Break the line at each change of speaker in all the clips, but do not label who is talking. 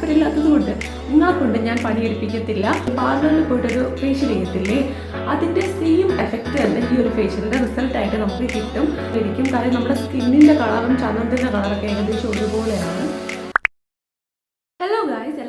താല്പര്യമില്ലാത്തത് കൊണ്ട് എന്നാൽ കൊണ്ട് ഞാൻ പണിയെടുപ്പിക്കത്തില്ല. പാർലറിൽ പോയിട്ടൊരു ഫേഷ്യൽ ചെയ്യത്തില്ലേ? അതിന്റെ സെയിം എഫക്റ്റ് തന്നെ ഈ ഒരു ഫേഷ്യലിന്റെ റിസൾട്ടായിട്ട് നമുക്ക് കിട്ടും. ശരിക്കും കാരണം നമ്മുടെ സ്കിന്നിന്റെ കളറും ചന്ദനത്തിന്റെ കളറൊക്കെ ഏകദേശം ഒരുപോലെയാണ്.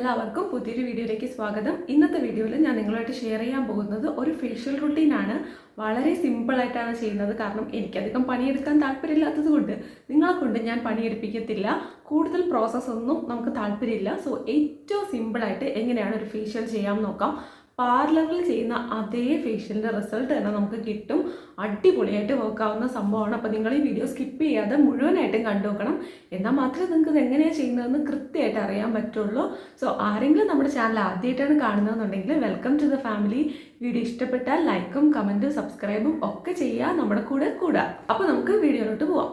എല്ലാവർക്കും പുതിയൊരു വീഡിയോയിലേക്ക് സ്വാഗതം. ഇന്നത്തെ വീഡിയോയിൽ ഞാൻ നിങ്ങളുമായിട്ട് ഷെയർ ചെയ്യാൻ പോകുന്നത് ഒരു ഫേഷ്യൽ റുട്ടീനാണ് വളരെ സിമ്പിളായിട്ടാണ് ചെയ്യുന്നത്. കാരണം എനിക്കധികം പണിയെടുക്കാൻ താല്പര്യമില്ലാത്തത് കൊണ്ട് നിങ്ങളെ കൊണ്ട് ഞാൻ പണിയെടുപ്പിക്കത്തില്ല. കൂടുതൽ പ്രോസസ്സൊന്നും നമുക്ക് താല്പര്യമില്ല. സോ ഏറ്റവും സിമ്പിളായിട്ട് എങ്ങനെയാണ് ഒരു ഫേഷ്യൽ ചെയ്യാൻ നോക്കാം. പാർലറിൽ ചെയ്യുന്ന അതേ ഫേഷ്യലിന്റെ റിസൾട്ട് തന്നെ നമുക്ക് കിട്ടും. അടിപൊളിയായിട്ട് വർക്കാവുന്ന സംഭവമാണ്. അപ്പോൾ നിങ്ങൾ ഈ വീഡിയോ സ്കിപ്പ് ചെയ്യാതെ മുഴുവനായിട്ടും കണ്ടു നോക്കണം. എന്നാൽ മാത്രമേ നിങ്ങൾക്ക് ഇത് എങ്ങനെയാണ് ചെയ്യുന്നതെന്ന് കൃത്യമായിട്ട് അറിയാൻ പറ്റുള്ളൂ. സോ ആരെങ്കിലും നമ്മുടെ ചാനൽ ആദ്യമായിട്ടാണ് കാണുന്നതെന്നുണ്ടെങ്കിൽ welcome to the family video ഇഷ്ടപ്പെട്ടാൽ ലൈക്കും കമന്റും സബ്സ്ക്രൈബും ഒക്കെ ചെയ്യുക. നമ്മുടെ കൂടെ കൂടുക. അപ്പോൾ നമുക്ക് വീഡിയോയിലോട്ട് പോവാം.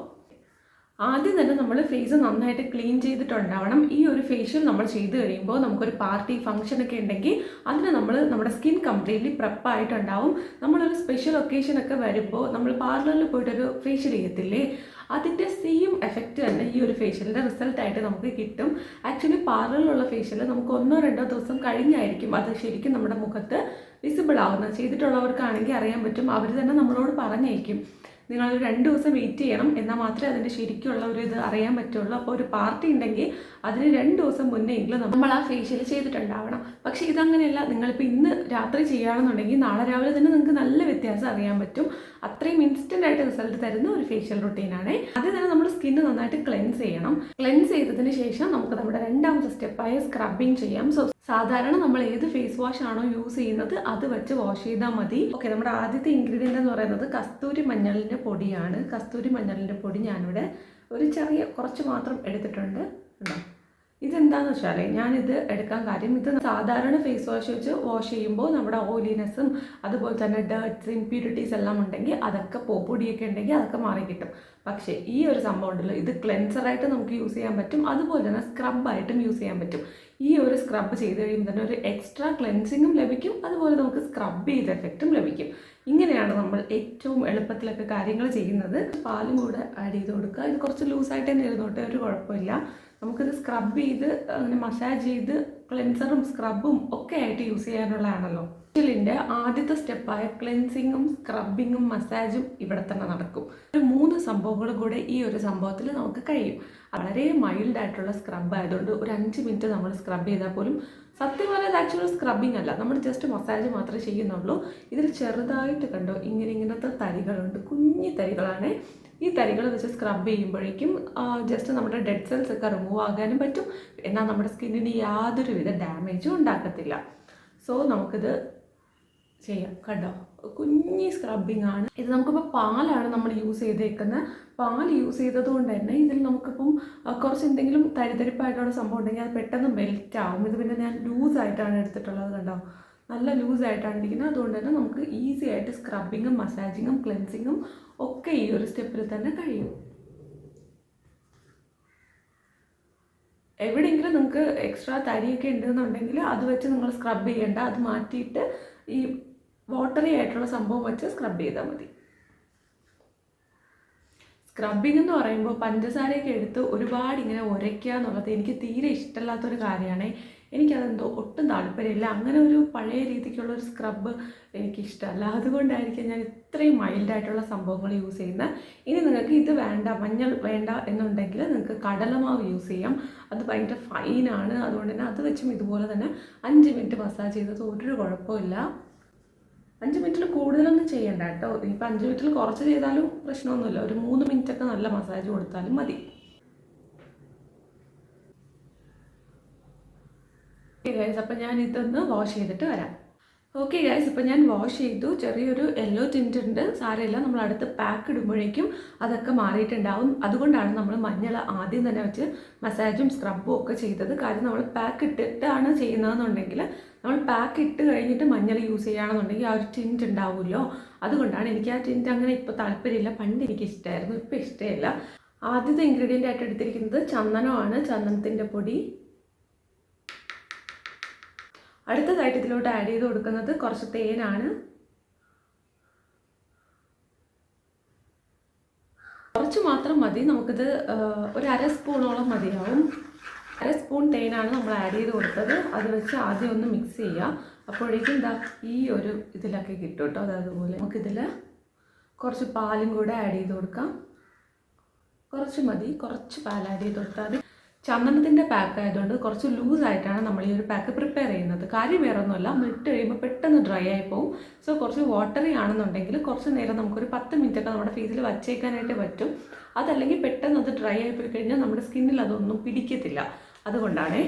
ആദ്യം തന്നെ നമ്മൾ ഫേസ് നന്നായിട്ട് ക്ലീൻ ചെയ്തിട്ടുണ്ടാവണം. ഈ ഒരു ഫേഷ്യൽ നമ്മൾ ചെയ്ത് കഴിയുമ്പോൾ നമുക്കൊരു പാർട്ടി ഫംഗ്ഷൻ ഒക്കെ ഉണ്ടെങ്കിൽ അതിന് നമ്മൾ നമ്മുടെ സ്കിൻ കംപ്ലീറ്റ്ലി പ്രപ്പായിട്ടുണ്ടാവും നമ്മളൊരു സ്പെഷ്യൽ ഒക്കേഷൻ ഒക്കെ വരുമ്പോൾ നമ്മൾ പാർലറിൽ പോയിട്ടൊരു ഫേഷ്യൽ ചെയ്യത്തില്ലേ? അതിന്റെ സെയിം എഫക്റ്റ് തന്നെ ഈ ഒരു ഫേഷ്യലിന്റെ റിസൾട്ടായിട്ട് നമുക്ക് കിട്ടും. ആക്ച്വലി പാർലറിലുള്ള ഫേഷ്യൽ നമുക്ക് ഒന്നോ രണ്ടോ ദിവസം കഴിഞ്ഞായിരിക്കും അത് ശരിക്കും നമ്മുടെ മുഖത്ത് വിസിബിൾ ആവുന്നത്. ചെയ്തിട്ടുള്ളവർക്കാണെങ്കിൽ അറിയാൻ പറ്റും. അവർ തന്നെ നമ്മളോട് പറഞ്ഞേക്കും നിങ്ങൾ രണ്ട് ദിവസം വെയിറ്റ് ചെയ്യണം. എന്നാൽ മാത്രമേ അതിന്റെ ശരിക്കുള്ള ഒരു ഇത് അറിയാൻ പറ്റുള്ളൂ. അപ്പോൾ ഒരു പാർട്ടി ഉണ്ടെങ്കിൽ അതിന് രണ്ട് ദിവസം മുന്നേ എങ്കിലും നമ്മൾ ആ ഫേഷ്യൽ ചെയ്തിട്ടുണ്ടാവണം. പക്ഷേ ഇതങ്ങനെയല്ല. നിങ്ങളിപ്പോൾ ഇന്ന് രാത്രി ചെയ്യുകയാണെന്നുണ്ടെങ്കിൽ നാളെ രാവിലെ തന്നെ നിങ്ങൾക്ക് നല്ല വ്യത്യാസം അറിയാൻ പറ്റും. അത്രയും ഇൻസ്റ്റന്റ് ആയിട്ട് റിസൾട്ട് തരുന്ന ഒരു ഫേഷ്യൽ റുട്ടീനാണ് ആദ്യം തന്നെ നമ്മൾ സ്കിന്ന് നന്നായിട്ട് ക്ലെൻസ് ചെയ്യണം. ക്ലെൻസ് ചെയ്തതിന് ശേഷം നമുക്ക് നമ്മുടെ രണ്ടാമത്തെ സ്റ്റെപ്പായ സ്ക്രബിങ് ചെയ്യാം. സോ സാധാരണ നമ്മൾ ഏത് ഫേസ് വാഷ് ആണോ യൂസ് ചെയ്യുന്നത് അത് വെച്ച് വാഷ് ചെയ്താൽ മതി. ഓക്കെ നമ്മുടെ ആദ്യത്തെ ഇൻഗ്രീഡിയന്റ് എന്ന് പറയുന്നത് കസ്തൂരി മഞ്ഞളിന്റെ പൊടിയാണ്. കസ്തൂരി മഞ്ഞളിന്റെ പൊടി ഞാനിവിടെ ഒരു ചെറിയ കുറച്ച് മാത്രം എടുത്തിട്ടുണ്ട് ഉണ്ടോ ഇതെന്താണെന്ന് വെച്ചാൽ ഞാനിത് എടുക്കാൻ കാര്യം ഇത് സാധാരണ ഫേസ് വാഷ് വെച്ച് വാഷ് ചെയ്യുമ്പോൾ നമ്മുടെ ഓയിലിനെസ്സും അതുപോലെ തന്നെ ഡേർട്ട്സ് ഇമ്പ്യൂരിറ്റീസ് എല്ലാം ഉണ്ടെങ്കിൽ അതൊക്കെ പൊടിയൊക്കെ ഉണ്ടെങ്കിൽ അതൊക്കെ മാറി കിട്ടും. പക്ഷേ ഈ ഒരു സംഭവം ഉണ്ടല്ലോ ഇത് ക്ലെൻസറായിട്ട് നമുക്ക് യൂസ് ചെയ്യാൻ പറ്റും. അതുപോലെ തന്നെ സ്ക്രബായിട്ടും യൂസ് ചെയ്യാൻ പറ്റും. ഈ ഒരു സ്ക്രബ് ചെയ്ത് കഴിയുമ്പോൾ തന്നെ ഒരു എക്സ്ട്രാ ക്ലെൻസിങ്ങും ലഭിക്കും. അതുപോലെ നമുക്ക് സ്ക്രബ് ചെയ്ത എഫക്റ്റും ലഭിക്കും. ഇങ്ങനെയാണ് നമ്മൾ ഏറ്റവും എളുപ്പത്തിലൊക്കെ കാര്യങ്ങൾ ചെയ്യുന്നത്. പാലും കൂടെ ആഡ് ചെയ്ത് കൊടുക്കുക. ഇത് കുറച്ച് ലൂസായിട്ട് തന്നെ ഇരുന്നോട്ടെ ഒരു കുഴപ്പമില്ല. നമുക്കിത് സ്ക്രബ് ചെയ്ത് അങ്ങനെ മസാജ് ചെയ്ത് ക്ലെൻസറും സ്ക്രബും ഒക്കെ ആയിട്ട് യൂസ് ചെയ്യാനുള്ളതാണല്ലോ. ഫേഷ്യലിന്റെ ആദ്യത്തെ സ്റ്റെപ്പായ ക്ലെൻസിങ്ങും സ്ക്രബിങ്ങും മസാജും ഇവിടെ തന്നെ നടക്കും. ഒരു മൂന്ന് സംഭവങ്ങളും കൂടെ ഈ ഒരു സംഭവത്തിൽ നമുക്ക് കഴിയും. വളരെ മൈൽഡ് ആയിട്ടുള്ള സ്ക്രബ് ആയതുകൊണ്ട് ഒരു അഞ്ച് മിനിറ്റ് നമ്മൾ സ്ക്രബ് ചെയ്താൽ പോലും സത്യം പറഞ്ഞാൽ ആക്ച്വലി സ്ക്രബിങ് അല്ല. നമ്മൾ ജസ്റ്റ് മസാജ് മാത്രമേ ചെയ്യുന്നുള്ളൂ. ഇതിൽ ചെറുതായിട്ട് കണ്ടോ ഇങ്ങനെ ഇങ്ങനത്തെ തരികളുണ്ട്. കുഞ്ഞു തരികളാണ്. ഈ തരികൾ വെച്ച് സ്ക്രബ് ചെയ്യുമ്പോഴേക്കും ജസ്റ്റ് നമ്മുടെ ഡെഡ് സെൽസ് ഒക്കെ റിമൂവ് ആകാനും പറ്റും. എന്നാൽ നമ്മുടെ സ്കിന്നിന് യാതൊരുവിധ ഡാമേജും ഉണ്ടാക്കത്തില്ല. സോ നമുക്കിത് ചെയ്യാം കണ്ടോ? കുഞ്ഞി സ്ക്രബിങ് ആണ്. ഇത് നമുക്കിപ്പോൾ പാലാണ് നമ്മൾ യൂസ് ചെയ്തേക്കുന്നത്. പാൽ യൂസ് ചെയ്തതുകൊണ്ട് തന്നെ ഇതിൽ നമുക്കിപ്പം കുറച്ച് എന്തെങ്കിലും തരിതരിപ്പായിട്ടുള്ള സംഭവം ഉണ്ടെങ്കിൽ അത് പെട്ടെന്ന് മെൽറ്റ് ആവും. ഇത് പിന്നെ ഞാൻ ലൂസായിട്ടാണ് എടുത്തിട്ടുള്ളത് കണ്ടോ? നല്ല ലൂസായിട്ടാണ് ഇരിക്കുന്നത്. അതുകൊണ്ട് തന്നെ നമുക്ക് ഈസി ആയിട്ട് സ്ക്രബിങ്ങും മസാജിങ്ങും ക്ലെൻസിങ്ങും ഒക്കെ ഈ ഒരു സ്റ്റെപ്പിൽ തന്നെ കഴിയും. എവിടെയെങ്കിലും നിങ്ങൾക്ക് എക്സ്ട്രാ തരിയൊക്കെ ഉണ്ടെന്നുണ്ടെങ്കിൽ അത് വെച്ച് നിങ്ങൾ സ്ക്രബ് ചെയ്യേണ്ട. അത് മാറ്റിയിട്ട് ഈ വാട്ടറി ആയിട്ടുള്ള സംഭവം വെച്ച് സ്ക്രബ് ചെയ്താൽ മതി. സ്ക്രബിംഗ് എന്ന് പറയുമ്പോൾ പഞ്ചസാരയൊക്കെ എടുത്ത് ഒരുപാട് ഇങ്ങനെ ഉരയ്ക്കുക എന്നുള്ളത് എനിക്ക് തീരെ ഇഷ്ടമില്ലാത്തൊരു കാര്യമാണ്. എനിക്കതെന്തോ ഒട്ടും താല്പര്യമില്ല. അങ്ങനെ ഒരു പഴയ രീതിക്കുള്ള ഒരു സ്ക്രബ് എനിക്കിഷ്ടമല്ല. അതുകൊണ്ടായിരിക്കും ഞാൻ ഇത്രയും മൈൽഡായിട്ടുള്ള സംഭവങ്ങൾ യൂസ് ചെയ്യുന്നത് ഇനി നിങ്ങൾക്ക് ഇത് വേണ്ട മഞ്ഞൾ വേണ്ട എന്നുണ്ടെങ്കിൽ നിങ്ങൾക്ക് കടലമാവ് യൂസ് ചെയ്യാം. അത് ഭയങ്കര ഫൈനാണ് അതുകൊണ്ട് തന്നെ അത് വെച്ചും ഇതുപോലെ തന്നെ അഞ്ച് മിനിറ്റ് മസാജ് ചെയ്തത് ഒരു കുഴപ്പമില്ല. അഞ്ച് മിനിറ്റിൽ കൂടുതലൊന്നും ചെയ്യണ്ട കേട്ടോ. ഇപ്പം അഞ്ച് മിനിറ്റിൽ കുറച്ച് ചെയ്താലും പ്രശ്നമൊന്നുമില്ല. ഒരു മൂന്ന് മിനിറ്റൊക്കെ നല്ല മസാജ് കൊടുത്താലും മതി. ഗൈസ് അപ്പം ഞാൻ ഇതൊന്ന് വാഷ് ചെയ്തിട്ട് വരാം. ഓക്കെ ഗൈസ് ഇപ്പം ഞാൻ വാഷ് ചെയ്തു. ചെറിയൊരു യെല്ലോ ടിന്റ് ഉണ്ട് സാരമില്ല നമ്മൾ അടുത്ത് പാക്ക് ഇടുമ്പോഴേക്കും അതൊക്കെ മാറിയിട്ടുണ്ടാവും. അതുകൊണ്ടാണ് നമ്മൾ മഞ്ഞൾ ആദ്യം തന്നെ വെച്ച് മസാജും സ്ക്രബും ഒക്കെ ചെയ്തത്. കാര്യം നമ്മൾ പാക്ക് ഇട്ടിട്ടാണ് ചെയ്യുന്നതെന്നുണ്ടെങ്കിൽ നമ്മൾ പാക്ക് ഇട്ട് കഴിഞ്ഞിട്ട് മഞ്ഞൾ യൂസ് ചെയ്യുകയാണെന്നുണ്ടെങ്കിൽ ആ ഒരു ടിന്റ് ഉണ്ടാവുമല്ലോ. അതുകൊണ്ടാണ് എനിക്ക് ആ ടിന്റ് അങ്ങനെ ഇപ്പോൾ താല്പര്യമില്ല. പണ്ട് എനിക്ക് ഇഷ്ടമായിരുന്നു ഇപ്പോൾ ഇഷ്ടമില്ല. ആദ്യത്തെ ഇൻഗ്രീഡിയന്റ് ആയിട്ട് എടുത്തിരിക്കുന്നത് ചന്ദനമാണ്. ചന്ദനത്തിന്റെ പൊടി. അടുത്തതായിട്ട് ഇതിലോട്ട് ആഡ് ചെയ്ത് കൊടുക്കുന്നത് കുറച്ച് തേനാണ്. കുറച്ച് മാത്രം മതി. നമുക്കിത് ഒരു അര സ്പൂണോളം മതിയാവും. അര സ്പൂൺ തേനാണ് നമ്മൾ ആഡ് ചെയ്ത് കൊടുത്തത്. അത് വെച്ച് ആദ്യം ഒന്ന് മിക്സ് ചെയ്യുക അപ്പോഴേക്കും എന്താ ഈ ഒരു ഇതിലൊക്കെ കിട്ടും കേട്ടോ. അത് അതുപോലെ നമുക്കിതിൽ കുറച്ച് പാലും കൂടെ ആഡ് ചെയ്ത് കൊടുക്കാം. കുറച്ച് മതി. കുറച്ച് പാൽ ആഡ് ചെയ്ത് കൊടുത്താൽ ചന്ദനത്തിന്റെ പാക്ക് ആയതുകൊണ്ട് കുറച്ച് ലൂസ് ആയിട്ടാണ് നമ്മൾ ഈ ഒരു പാക്ക് പ്രിപ്പയർ ചെയ്യുന്നത്. കാര്യം വേറെ ഒന്നുമല്ല നമ്മൾ കഴിയുമ്പോൾ പെട്ടെന്ന് ഡ്രൈ ആയി പോകും സോ കുറച്ച് വാട്ടറി ആണെന്നുണ്ടെങ്കിൽ കുറച്ച് നേരം നമുക്കൊരു പത്ത് മിനിറ്റ് ഒക്കെ നമ്മുടെ ഫേസിൽ വച്ചേക്കാനായിട്ട് പറ്റും. അതല്ലെങ്കിൽ പെട്ടെന്ന് അത് ഡ്രൈ ആയി പോയി കഴിഞ്ഞാൽ നമ്മുടെ സ്കിന്നിൽ അതൊന്നും പിടിക്കത്തില്ല. അതുകൊണ്ടാണേ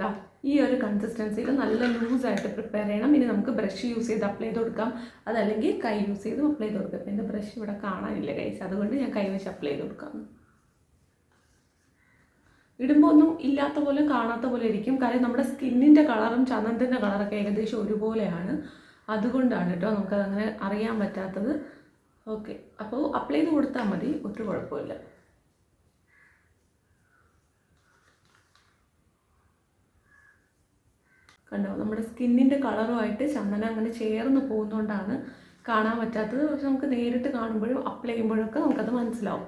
ദാ ഈ ഒരു കൺസിസ്റ്റൻസിയിൽ നല്ല ലൂസായിട്ട് പ്രിപ്പയർ ചെയ്യണം. ഇനി നമുക്ക് ബ്രഷ് യൂസ് ചെയ്ത് അപ്ലൈ ചെയ്ത് കൊടുക്കാം. അതല്ലെങ്കിൽ കൈ യൂസ് ചെയ്ത് അപ്ലൈ ചെയ്ത് കൊടുക്കാം. എന്റെ ബ്രഷ് ഇവിടെ കാണാനില്ല കൈസ് അതുകൊണ്ട് ഞാൻ കൈ വെച്ച് അപ്ലൈ ചെയ്ത് കൊടുക്കാം. ഇടുമ്പോൾ ഒന്നും ഇല്ലാത്ത പോലെ കാണാത്ത പോലെ ഇരിക്കും. കാര്യം നമ്മുടെ സ്കിന്നിന്റെ കളറും ചന്ദനത്തിന്റെ കളറൊക്കെ ഏകദേശം ഒരുപോലെയാണ്. അതുകൊണ്ടാണ് കേട്ടോ നമുക്കതങ്ങനെ അറിയാൻ പറ്റാത്തത്. ഓക്കെ അപ്പോൾ അപ്ലൈ ചെയ്ത് കൊടുത്താൽ മതി. ഒരു കുഴപ്പമില്ല. കണ്ടോ? നമ്മുടെ സ്കിന്നിന്റെ കളറുമായിട്ട് ചന്ദനം അങ്ങനെ ചേർന്ന് പോകുന്നതുകൊണ്ടാണ് കാണാൻ പറ്റാത്തത്. പക്ഷെ നമുക്ക് നേരിട്ട് കാണുമ്പോഴും അപ്ലൈ ചെയ്യുമ്പോഴൊക്കെ നമുക്കത് മനസ്സിലാവും.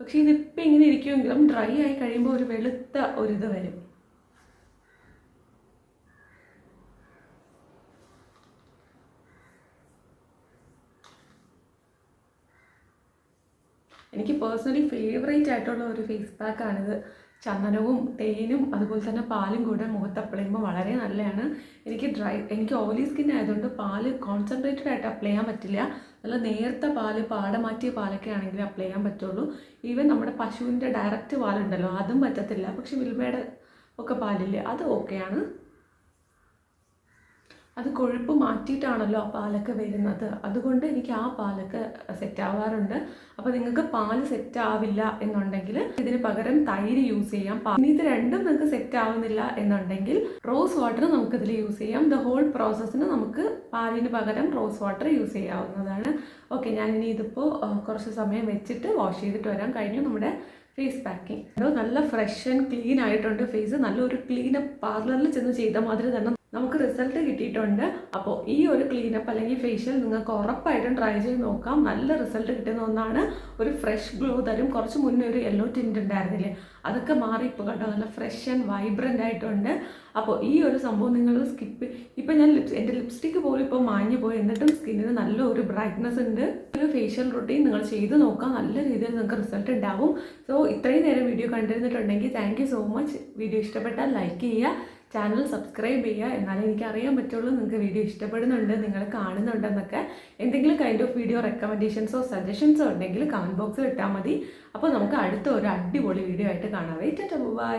പക്ഷേ ഇതിപ്പോൾ ഇങ്ങനെ ഇരിക്കുമെങ്കിലും ഡ്രൈ ആയി കഴിയുമ്പോൾ ഒരു വെളുത്ത ഒരിത് വരും. എനിക്ക് പേഴ്സണലി ഫേവറേറ്റ് ആയിട്ടുള്ള ഒരു ഫേസ് പാക്കാണിത് ചന്ദനവും തേനും അതുപോലെ തന്നെ പാലും കൂടെ മുഖത്ത് അപ്ലൈ ചെയ്യുമ്പോൾ വളരെ നല്ലതാണ്. എനിക്ക് ഡ്രൈ എനിക്ക് ഓയിലി സ്കിൻ ആയതുകൊണ്ട് പാൽ കോൺസെൻട്രേറ്റഡ് ആയിട്ട് അപ്ലൈ ചെയ്യാൻ പറ്റില്ല. നല്ല നേർത്ത പാൽ പാട മാറ്റിയ പാലൊക്കെ ആണെങ്കിൽ അപ്ലൈ ചെയ്യാൻ പറ്റുള്ളൂ. ഈവൻ നമ്മുടെ പശുവിന്റെ ഡയറക്റ്റ് പാലുണ്ടല്ലോ അതും പറ്റത്തില്ല. പക്ഷെ മിൽമയുടെ ഒക്കെ പാലില്ലേ അത് ഓക്കെയാണ് അത് കൊഴുപ്പ് മാറ്റിയിട്ടാണല്ലോ ആ പാലൊക്കെ വരുന്നത്. അതുകൊണ്ട് എനിക്ക് ആ പാലൊക്കെ സെറ്റ് ആവാറുണ്ട്. അപ്പോൾ നിങ്ങൾക്ക് പാൽ സെറ്റ് ആവില്ല എന്നുണ്ടെങ്കിൽ ഇതിന് പകരം തൈര് യൂസ് ചെയ്യാം. ഇനി ഇത് രണ്ടും നിങ്ങൾക്ക് സെറ്റ് ആവുന്നില്ല എന്നുണ്ടെങ്കിൽ റോസ് വാട്ടർ നമുക്ക് ഇതിൽ യൂസ് ചെയ്യാം ദ ഹോൾ പ്രോസസ്സിന് നമുക്ക് പാലിന് പകരം റോസ് വാട്ടർ യൂസ് ചെയ്യാവുന്നതാണ്. ഓക്കെ ഞാൻ ഇനി ഇതിപ്പോൾ കുറച്ച് സമയം വെച്ചിട്ട് വാഷ് ചെയ്തിട്ട് വരാം. കഴിഞ്ഞു നമ്മുടെ ഫേസ് പാക്കിംഗ് നല്ല ഫ്രഷ് ആൻഡ് ക്ലീൻ ആയിട്ടുണ്ട് ഫേസ് നല്ലൊരു ക്ലീനപ്പ് പാർലറിൽ ചെന്ന് ചെയ്ത മാതിരി തന്നെ നമുക്ക് റിസൾട്ട് കിട്ടിയിട്ടുണ്ട്. അപ്പോൾ ഈ ഒരു ക്ലീനപ്പ് അല്ലെങ്കിൽ ഫേഷ്യൽ നിങ്ങൾക്ക് ഉറപ്പായിട്ടും ട്രൈ ചെയ്ത് നോക്കാം. നല്ല റിസൾട്ട് കിട്ടുന്ന ഒന്നാണ് ഒരു ഫ്രഷ് ഗ്ലോ തരും കുറച്ച് മുന്നേ ഒരു യെല്ലോ ടിന്റ് ഉണ്ടായിരുന്നില്ലേ? അതൊക്കെ മാറി ഇപ്പോൾ കേട്ടോ നല്ല ഫ്രഷ് ആൻഡ് വൈബ്രന്റ് ആയിട്ടുണ്ട്. അപ്പോൾ ഈ ഒരു സംഭവം നിങ്ങൾ സ്കിപ്പ് ഇപ്പം ഞാൻ ലിപ്സ് എന്റെ ലിപ്സ്റ്റിക്ക് പോലും ഇപ്പോൾ മാഞ്ഞു പോയി. എന്നിട്ടും സ്കിന്നിന് നല്ല ഒരു ബ്രൈറ്റ്നസ് ഉണ്ട് ഒരു ഫേഷ്യൽ റൊട്ടീൻ നിങ്ങൾ ചെയ്ത് നോക്കാം. നല്ല രീതിയിൽ നിങ്ങൾക്ക് റിസൾട്ട് ഉണ്ടാവും. സോ ഇത്രയും നേരം വീഡിയോ കണ്ടിരുന്നിട്ടുണ്ടെങ്കിൽ താങ്ക് സോ മച്ച് വീഡിയോ ഇഷ്ടപ്പെട്ടാൽ ലൈക്ക് ചെയ്യുക. ചാനൽ സബ്സ്ക്രൈബ് ചെയ്യുക. എന്നാലേ എനിക്ക് അറിയാൻ പറ്റുള്ളൂ നിങ്ങൾക്ക് വീഡിയോ ഇഷ്ടപ്പെടുന്നുണ്ട് നിങ്ങൾ കാണുന്നുണ്ടെന്നൊക്കെ. എന്തെങ്കിലും കൈൻഡ് ഓഫ് വീഡിയോ റെക്കമെൻഡേഷൻസോ സജഷൻസോ ഉണ്ടെങ്കിൽ കമന്റ് ബോക്സിൽ ഇട്ടാൽ മതി. അപ്പോൾ നമുക്ക് അടുത്ത ഒരു അടിപൊളി വീഡിയോ ആയിട്ട് കാണാം. Wait by